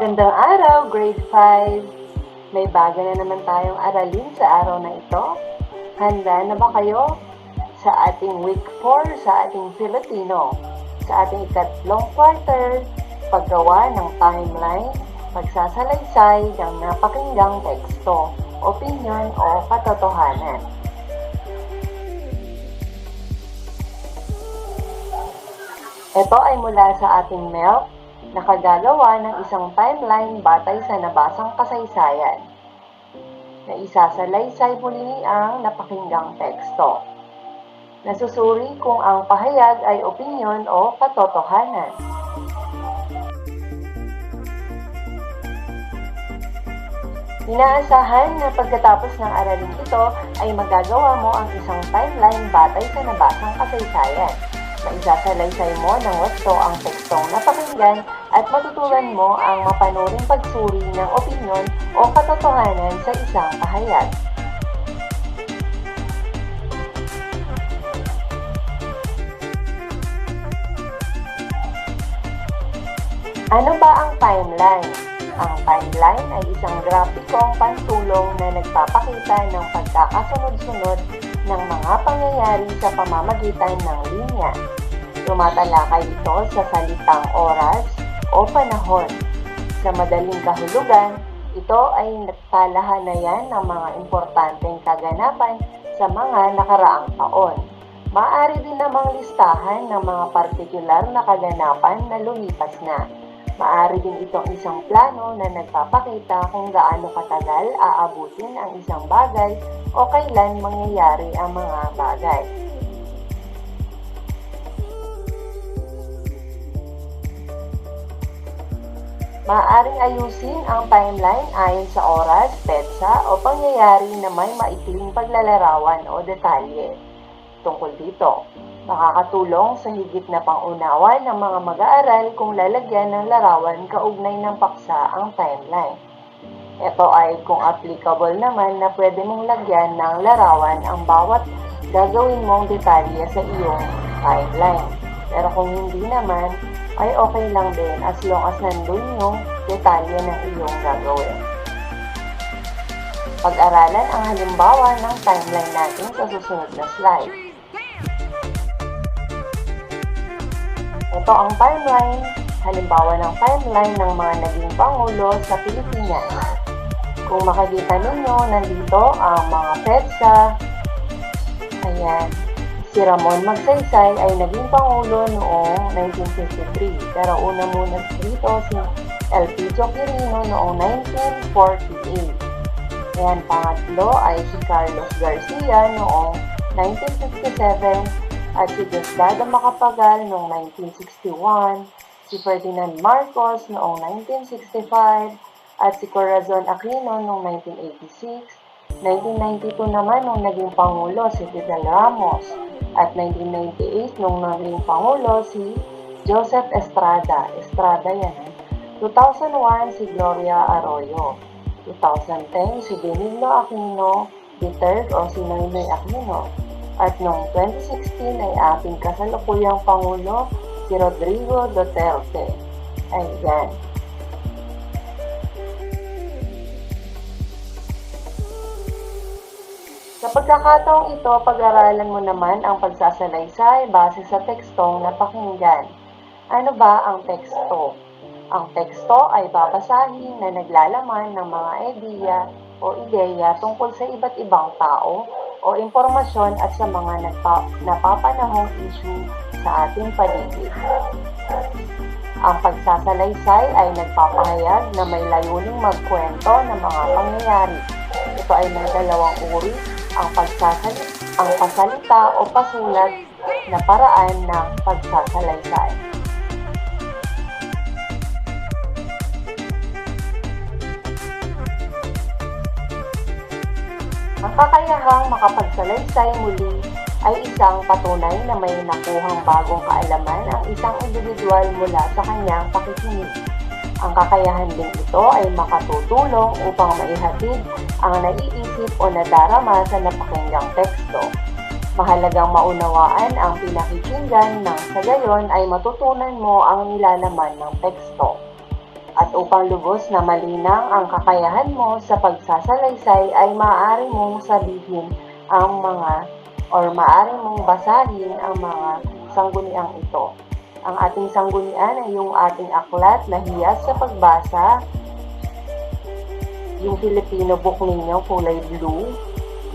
Magandang araw, grade 5. May bago na naman tayong aralin sa araw na ito. Handa na ba kayo? Sa ating week 4 sa ating Filipino. Sa ating ikatlong quarter, paggawa ng timeline, pagsasalaysay ng napakinggang teksto, opinion o katotohanan. Ito ay mula sa ating MELP nakagagawa ng isang timeline batay sa nabasang kasaysayan na isasalaysay muli ang napakinggang teksto. Nasusuri kung ang pahayag ay opinyon o katotohanan. Inaasahan na pagkatapos ng aralin ito ay magagawa mo ang isang timeline batay sa nabasang kasaysayan maisasalaysay mo ng wasto ang tekstong napakinggan at matutunan mo ang mapanuring pagsuri ng opinyon o katotohanan sa isang pahayag. Ano ba ang timeline? Ang timeline ay isang grafikong pantulong na nagpapakita ng pagkakasunod-sunod ng mga pangyayari sa pamamagitan ng linya. Tumatalakay ito sa salitang oras o panahon. Sa madaling kahulugan, ito ay nagtalahanayan ng mga importanteng kaganapan sa mga nakaraang taon. Maaari din namang listahan ng mga partikular na kaganapan na lumipas na. Maaari din itong isang plano na nagpapakita kung gaano katagal aabutin ang isang bagay o kailan mangyayari ang mga bagay. Maaaring ayusin ang timeline ayon sa oras, petsa o pangyayari na may maikling paglalarawan o detalye. Tungkol dito, makakatulong sa higit na pangunawa ng mga mag-aaral kung lalagyan ng larawan kaugnay ng paksa ang timeline. Ito ay kung applicable naman na pwede mong lagyan ng larawan ang bawat gagawin mong detalye sa iyong timeline. Pero kung hindi naman, ay okay lang din as long as nandun yung detalye ng iyong gagawin. Pag-aralan ang halimbawa ng timeline natin sa susunod na slide. Ito ang timeline, halimbawa ng timeline ng mga naging pangulo sa Pilipinas. Kung makikita ninyo, nandito ang mga petsa. Ayan. Si Ramon Magsaysay ay naging pangulo noong 1953. Pero una muna dito si Elpidio Quirino noong 1948. Ayan, pangatlo ay si Carlos Garcia noong 1957 at si Diosdado Macapagal noong 1961, si Ferdinand Marcos noong 1965, at si Corazon Aquino noong 1986, 1992 naman nung naging Pangulo si Fidel Ramos, at 1998 nung naging Pangulo si Joseph Estrada. Estrada yan eh. 2001 si Gloria Arroyo. 2010 si Benigno Aquino III o si Noynoy Aquino. At noong 2016 ay ating kasalukuyang Pangulo si Rodrigo Duterte. Ayan. Sa pagkakataong ito, pag-aralan mo naman ang pagsasalaysay base sa tekstong napakinggan. Ano ba ang teksto? Ang teksto ay babasahin na naglalaman ng mga ideya o ideya tungkol sa iba't ibang tao o impormasyon at sa mga nagpa- napapanahong issue sa ating paligid. Ang pagsasalaysay ay nagpapahayag na may layuning magkwento ng mga pangyayari. Ito ay may dalawang uri, ang pagsasalita, ang pasalita o pasulat na paraan ng pagsasalaysay. Kakayahang makapagsalaysay muli ay isang patunay na may nakuhang bagong kaalaman ang isang individual mula sa kanyang pakikinig. Ang kakayahan din ito ay makatutulong upang maihatid ang naiisip o nadarama sa napakinggang teksto. Mahalagang maunawaan ang pinakikinggan nang sa gayon ay matutunan mo ang nilalaman ng teksto. At upang lubos na malinang ang kakayahan mo sa pagsasalaysay ay maaari mong sabihin ang mga or maaari mong basahin ang mga sangguniang ito. Ang ating sanggunian ay yung ating aklat na hiyas sa pagbasa, yung Filipino book ninyo, kulay blue,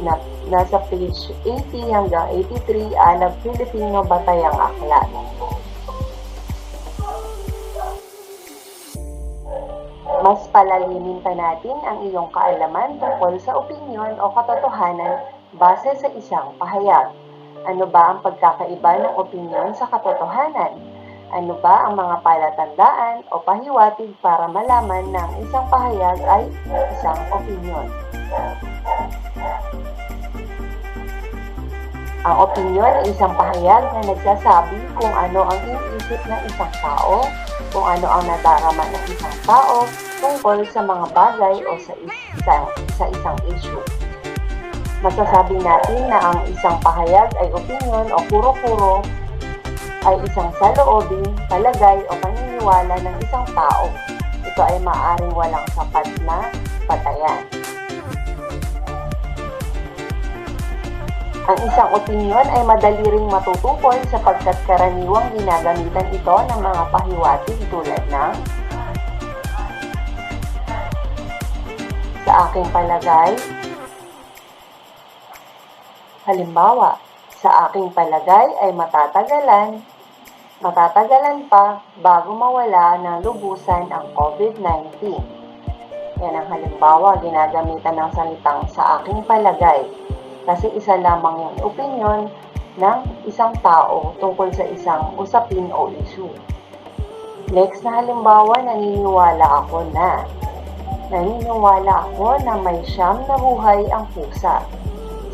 na nasa page 80 hanggang 83, Alag Filipino Batayang Aklat. Mas palalimin pa natin ang iyong kaalaman tungkol sa opinyon o katotohanan base sa isang pahayag. Ano ba ang pagkakaiba ng opinyon sa katotohanan? Ano ba ang mga palatandaan o pahiwatig para malaman ang isang pahayag ay isang opinyon? Ang opinyon ay isang pahayag na nagsasabi kung ano ang iniisip ng isang tao, kung ano ang nadarama ng isang tao tungkol sa mga bagay o sa isang, sa isang issue. Masasabi natin na ang isang pahayag ay opinyon o puro-puro ay isang saloobin, palagay o paniniwala ng isang tao. Ito ay maaaring walang sapat na patayan. Ang isang opinyon ay madali ring matutukoy sapagkat karaniwang ginagamitan ito ng mga pahiwatig tulad ng sa aking palagay, halimbawa, sa aking palagay ay matatagalan, matatagalan pa bago mawala ng lubusan ang COVID-19. Yan ang halimbawa, ginagamitan ng salitang sa aking palagay kasi isa lamang yung opinion ng isang tao tungkol sa isang usapin o issue. Next na halimbawa, naniniwala ako na. Naniniwala ako na may siyam na buhay ang pusa.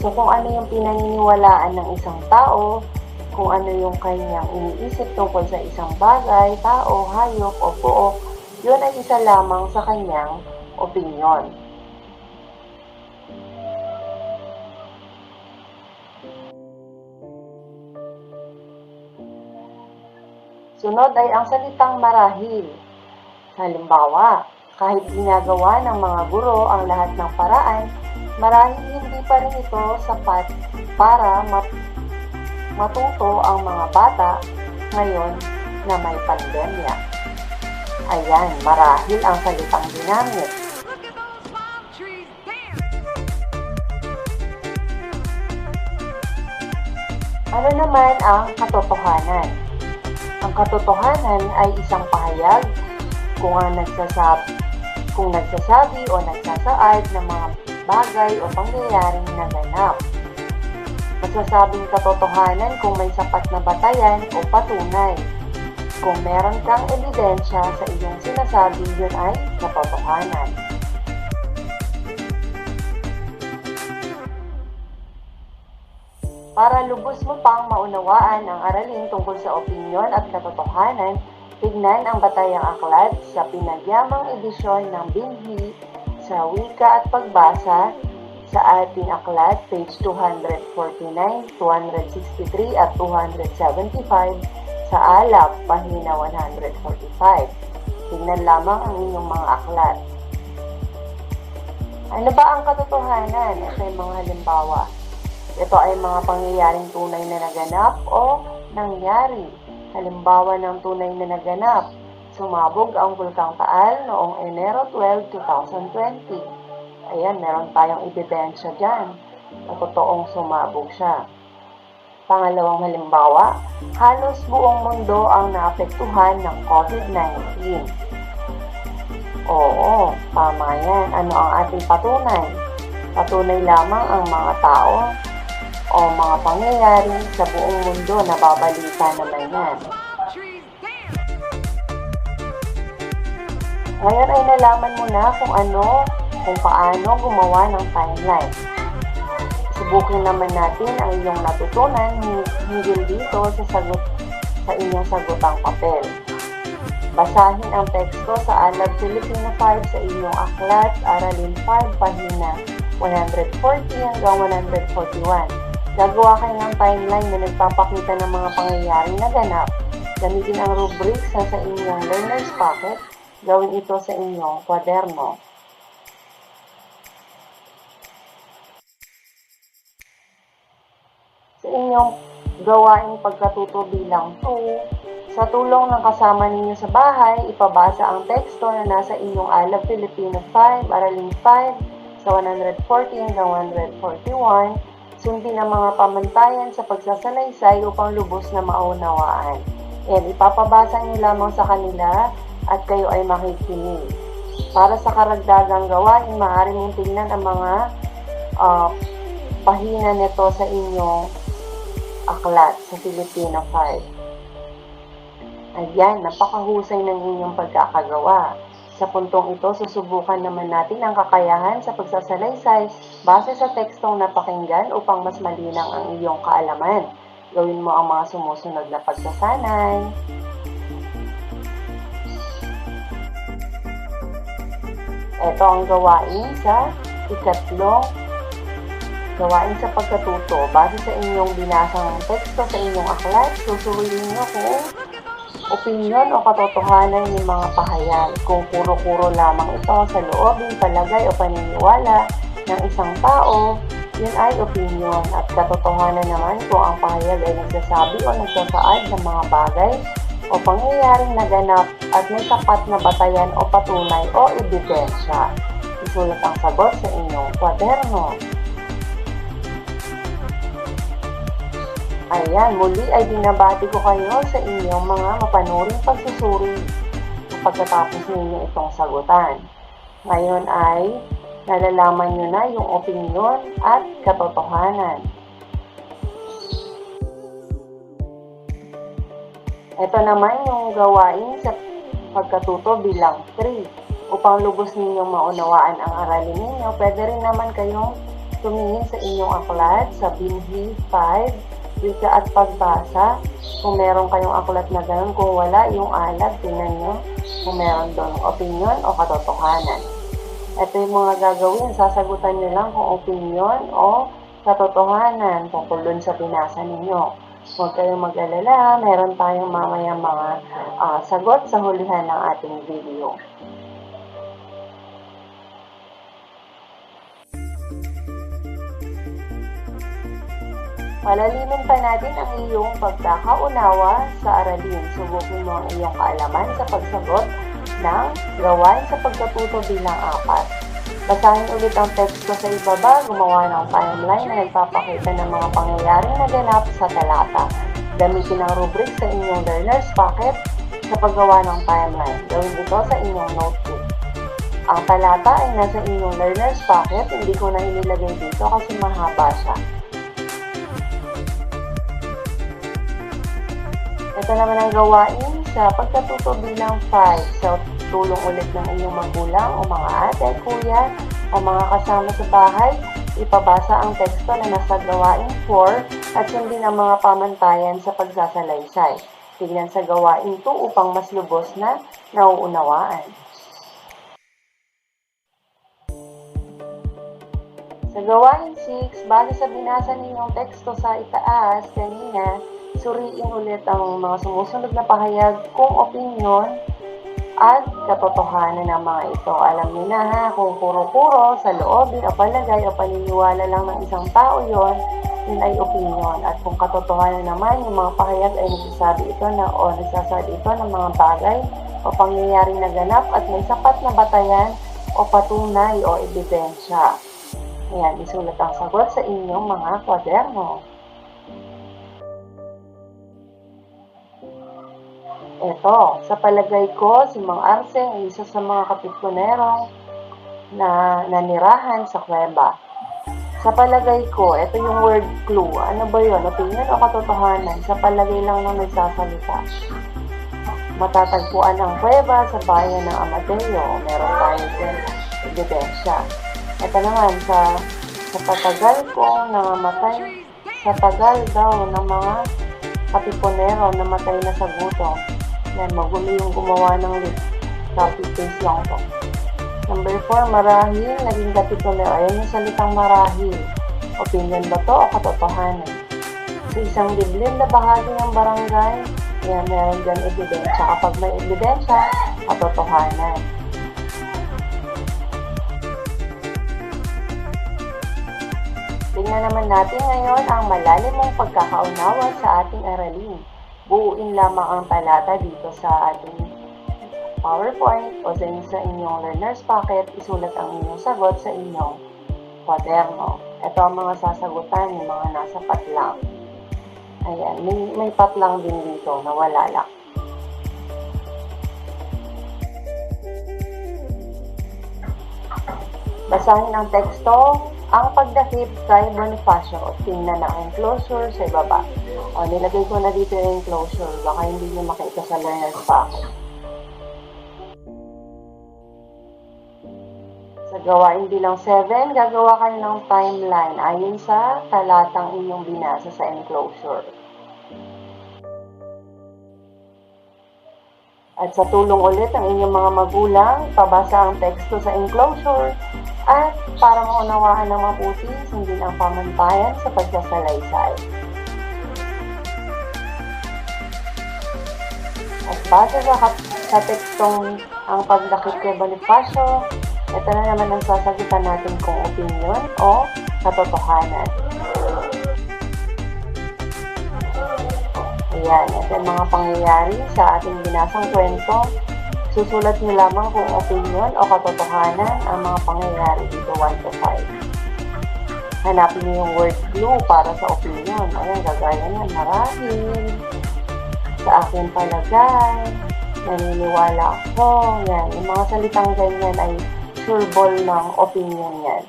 So kung ano yung pinaniniwalaan ng isang tao, kung ano yung kanyang iniisip tungkol sa isang bagay, tao, hayop o pook, yun ay isa lamang sa kanyang opinion. Sunod ay ang salitang marahil. Halimbawa, kahit ginagawa ng mga guro ang lahat ng paraan, marahil hindi pa rin ito sapat para mat- matuto ang mga bata ngayon na may pandemya. Ayan, marahil ang salitang ginamit. Ano naman ang katotohanan? Ang katotohanan ay isang pahayag kung ang nagsasabi, kung nagsasabi o nagsasaad ng mga bagay o pangyayaring naganap. Masasabing katotohanan kung may sapat na batayan o patunay. Kung meron kang ebidensya sa iyong sinasabi, yun ay katotohanan. Para lubos mo pang maunawaan ang aralin tungkol sa opinyon at katotohanan, tignan ang Batayang Aklat sa pinagyamang edisyon ng Binhi sa Wika at Pagbasa sa ating aklat, page 249, 263 at 275 sa alab, pahina 145. Tignan lamang ang inyong mga aklat. Ano ba ang katotohanan? Ito ay mga halimbawa. Ito ay mga pangyayaring tunay na naganap o nangyari. Halimbawa ng tunay na naganap, sumabog ang Bulkang Taal noong Enero 12, 2020. Ayan, meron tayong ebidensya dyan na totoong sumabog siya. Pangalawang halimbawa, halos buong mundo ang naapektuhan ng COVID-19. Oo, tama yan. Ano ang ating patunay? Patunay lamang ang mga tao o mga pangyayari sa buong mundo na babalita naman yan. Ngayon ay nalaman mo na kung ano, kung paano gumawa ng timeline. Subukin naman natin ang iyong natutunan hi- hinggil dito sa sagot sa inyong sagotang papel. Basahin ang teksto sa Alab Filipino 5 sa inyong aklat, Aralin 5, pahina 140 hanggang 141. Gagawa kayo ng timeline na nagpapakita ng mga pangyayaring naganap. Gamitin ang rubrics na sa inyong learner's pocket gawin ito sa inyong kwaderno. Sa inyong gawaing pagkatuto bilang 2, sa tulong ng kasama ninyo sa bahay, ipabasa ang teksto na nasa inyong Alab Filipino 5, Aralin 5, sa 140 hanggang 141, sundin ang mga pamantayan sa pagsasalaysay upang lubos na maunawaan. And ipapabasa niyo lamang sa kanila at kayo ay makikinig. Para sa karagdagang gawain, maaari mong tingnan ang mga ah, pahina nito sa inyong aklat sa Filipino 5. Ayan, napakahusay ng inyong pagkakagawa. Sa puntong ito, susubukan naman natin ang kakayahan sa pagsasalaysay base sa tekstong napakinggan upang mas malinang ang iyong kaalaman. Gawin mo ang mga sumusunod na pagsasanay. Ito ang gawain sa ikatlong gawain sa pagkatuto. Base sa inyong binasang teksto sa inyong aklat, susuriin nyo kung opinyon o katotohanan ng mga pahayag. Kung puro-puro lamang ito sa loobin, palagay o paniniwala ng isang tao, yun ay opinyon. At katotohanan naman kung ang pahayag ay nagsasabi o nagsasaad ng mga bagay o pangyayaring naganap at may sapat na batayan o patunay o ebidensya. Isulat ang sagot sa inyong kwaderno. Ayan, muli ay binabati ko kayo sa inyong mga mapanuring pagsusuri pagkatapos ninyo itong sagutan. Ngayon ay nalalaman nyo na yung opinyon at katotohanan. Ito naman yung gawain sa pagkatuto bilang 3. Upang lubos ninyong maunawaan ang aralin ninyo, pwede rin naman kayong tumingin sa inyong aklat sa Binhi 5, Wika at Pagbasa. Kung meron kayong aklat na ganun, kung wala, yung alag, tingnan nyo kung meron doon opinion o katotohanan. Ito yung mga gagawin, sasagutan nyo lang kung opinion o katotohanan tungkol dun sa binasa ninyo. Huwag kayong mag-alala, meron tayong mamaya mga ah, sagot sa hulihan ng ating video. Palalimin pa natin ang iyong pagkakaunawa sa aralin. Subukin mo ang iyong kaalaman sa pagsagot ng gawain sa pagkatuto bilang apat. Basahin ulit ang teksto sa ibaba, gumawa ng timeline na nagpapakita ng mga pangyayaring naganap sa talata. Gamitin ang rubric sa inyong learner's packet sa paggawa ng timeline. Gawin ito sa inyong notebook. Ang talata ay nasa inyong learner's packet, hindi ko na inilagay dito kasi mahaba siya. Ito naman ang gawain sa pagkatuto bilang 5 sa tulong ulit ng inyong magulang o mga ate, kuya, o mga kasama sa bahay. Ipabasa ang teksto na nasa gawain 4 at sundin ang mga pamantayan sa pagsasalaysay. Tignan sa gawain 2 upang mas lubos na nauunawaan. Sa gawain 6, base sa binasa ninyong teksto sa itaas kanina, suriin ulit ang mga sumusunod na pahayag kung opinyon at katotohanan ng mga ito. Alam niyo na ha, kung puro-puro sa loobin o palagay o paniniwala lang ng isang tao yon, yun ay opinyon. At kung katotohanan naman, yung mga pahayag ay nagsasabi ito na o nagsasabi ito ng mga bagay o pangyayaring naganap at may sapat na batayan o patunay o ebidensya. Ayan, isulat ang sagot sa inyong mga kwaderno. Ito, sa palagay ko, si Mang Arce ay isa sa mga kapitkunerong na nanirahan sa kuweba. Sa palagay ko, ito yung word clue. Ano ba yun? Opinion o katotohanan? Sa palagay lang ng nagsasalita. Matatagpuan ang kuweba sa bayan ng Amadeo. Meron tayo din ebidensya. Ito naman, sa, sa patagal kong nangamatay, sa tagal daw ng mga katipunero namatay na sa gutom. Yan, magulo yung gumawa ng list. Copy paste lang to. Number 4, marahil, naging katipunero. Ayan yung salitang marahil. Opinion ba to o katotohanan? Sa isang liblib na bahagi ng barangay, yan, meron dyan ebidensya. Kapag may ebidensya, katotohanan. Tingnan naman natin ngayon ang malalim mong pagkakaunawa sa ating aralin. Buuin lamang ang talata dito sa ating PowerPoint o sa, sa inyong learner's packet, isulat ang inyong sagot sa inyong kwaderno. Ito ang mga sasagutan, yung mga nasa patlang. Ayan, may, may patlang din dito na wala lang. Basahin ang teksto, ang pagdakip kay Bonifacio. Tingnan ang enclosure sa ibaba. O, nilagay ko na dito yung enclosure. Baka hindi nyo makita sa learner's packet. Sa gawain bilang 7, gagawa kayo ng timeline ayon sa talatang inyong binasa sa enclosure. At sa tulong ulit ng inyong mga magulang, pabasa ang teksto sa enclosure at para maunawaan ng mabuti, sundin ang pamantayan sa pagkasalaysay. At base sa, sa tekstong ang pagdakip kay Bonifacio, ito na naman ang sasagutan natin kung opinion o katotohanan. Ayan, ito yung mga pangyayari sa ating binasang kwento. Susulat niyo lamang kung opinion o katotohanan ang mga pangyayari dito 1 to 5. Hanapin niyo yung word clue para sa opinion. Ayan, gagaya niyan. Marahil. Sa akin palagay. Naniniwala ako. Yan. Yung mga salitang ganyan ay sureball ng opinion yan.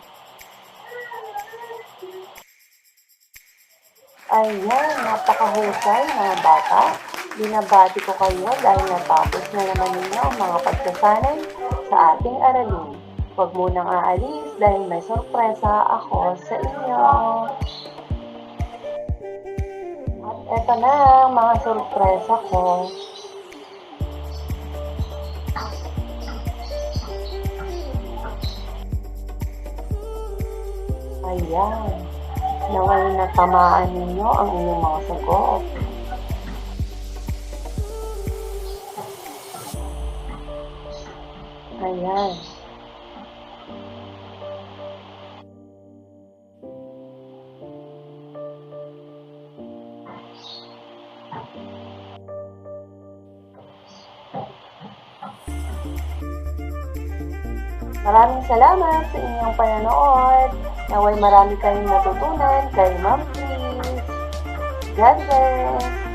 Ayan, napakahusay mga bata. Binabati ko kayo dahil natapos na naman ninyo ang mga pagsasanay sa ating aralin. Huwag munang aalis dahil may sorpresa ako sa inyo. At eto na ang mga sorpresa ko. Ayan. Naway na tamaan ninyo ang inyong mga sagot. Ayan. Maraming salamat sa inyong pananood. Naway marami kayong natutunan kay Ma'am Please. God bless.